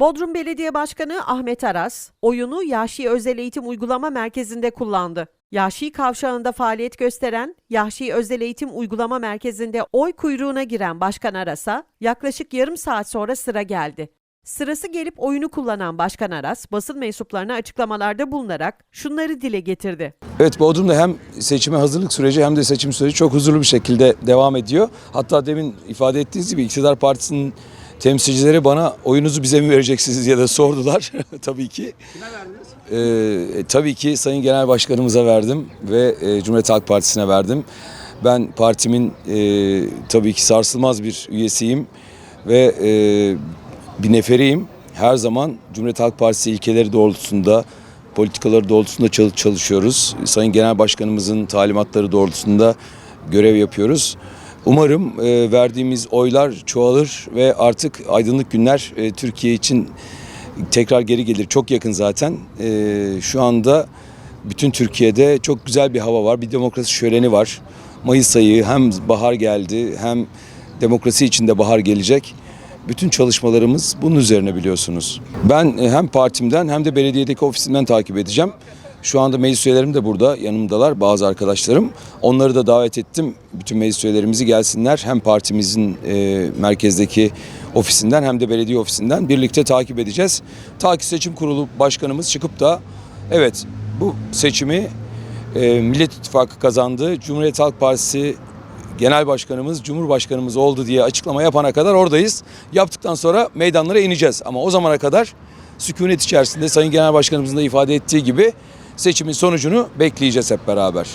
Bodrum Belediye Başkanı Ahmet Aras, oyunu Yahşi Özel Eğitim Uygulama Merkezi'nde kullandı. Yahşi kavşağında faaliyet gösteren Yahşi Özel Eğitim Uygulama Merkezi'nde oy kuyruğuna giren Başkan Aras'a yaklaşık yarım saat sonra sıra geldi. Sırası gelip oyunu kullanan Başkan Aras, basın mensuplarına açıklamalarda bulunarak şunları dile getirdi. Evet Bodrum'da hem seçime hazırlık süreci hem de seçim süreci çok huzurlu bir şekilde devam ediyor. Hatta demin ifade ettiğiniz gibi iktidar partisinin temsilcileri bana oyunuzu bize mi vereceksiniz diye de sordular tabii ki. Kime verdiniz? Ee, tabii ki Sayın Genel Başkanımıza verdim ve e, Cumhuriyet Halk Partisi'ne verdim. Ben partimin e, tabii ki sarsılmaz bir üyesiyim ve e, bir neferiyim. Her zaman Cumhuriyet Halk Partisi ilkeleri doğrultusunda, politikaları doğrultusunda çal- çalışıyoruz. Sayın Genel Başkanımızın talimatları doğrultusunda görev yapıyoruz. Umarım e, verdiğimiz oylar çoğalır ve artık aydınlık günler e, Türkiye için tekrar geri gelir. Çok yakın zaten. Ee, şu anda bütün Türkiye'de çok güzel bir hava var. Bir demokrasi şöleni var. Mayıs ayı hem bahar geldi hem demokrasi içinde bahar gelecek. Bütün çalışmalarımız bunun üzerine biliyorsunuz. Ben e, hem partimden hem de belediyedeki ofisimden takip edeceğim. Şu anda meclis üyelerim de burada yanımdalar bazı arkadaşlarım. Onları da davet ettim. Bütün meclis üyelerimizi gelsinler. Hem partimizin e, merkezdeki ofisinden hem de belediye ofisinden birlikte takip edeceğiz. Ta ki seçim kurulu başkanımız çıkıp da evet bu seçimi e, Millet İttifakı kazandı. Cumhuriyet Halk Partisi Genel Başkanımız, Cumhurbaşkanımız oldu diye açıklama yapana kadar oradayız. Yaptıktan sonra meydanlara ineceğiz. Ama o zamana kadar sükunet içerisinde Sayın Genel Başkanımızın da ifade ettiği gibi seçimin sonucunu bekleyeceğiz hep beraber.